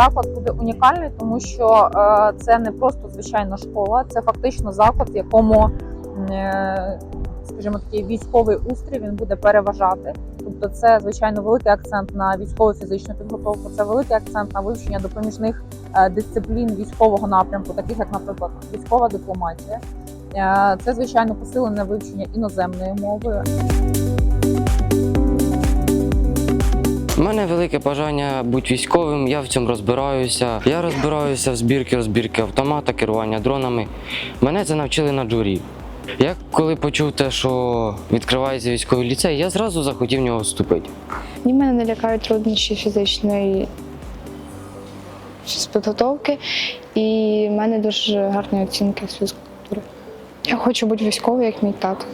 заклад буде унікальний, тому що е, це не просто звичайна школа, це фактично заклад, в якому, е, скажімо, такий військовий устрій він буде переважати. Тобто, це звичайно великий акцент на військову фізичну підготовку, це великий акцент на вивчення допоміжних е, дисциплін військового напрямку, таких як, наприклад, військова дипломатія. Це звичайно посилене вивчення іноземної мови. У мене велике бажання бути військовим, я в цьому розбираюся. Я розбираюся в збірки, розбірки автомата, керування дронами. Мене це навчили на джурі. Я коли почув те, що відкривається військовий ліцей, я зразу захотів в нього вступити. Ні, мене не лякають труднощі фізичної підготовки, і в мене дуже гарні оцінки з фізкультури. Я хочу бути військовою, як мій тато.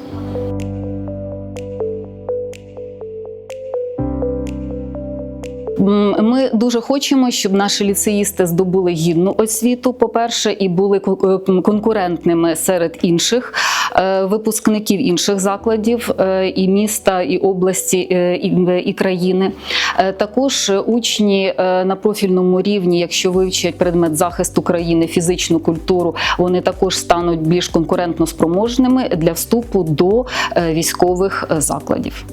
Ми дуже хочемо, щоб наші ліцеїсти здобули гідну освіту, по-перше, і були е, конкурентними серед інших е, випускників інших закладів е, і міста, і області, і, країни. Також учні на профільному рівні, якщо вивчать предмет захисту країни, фізичну культуру, вони також стануть більш конкурентно спроможними для вступу до військових закладів.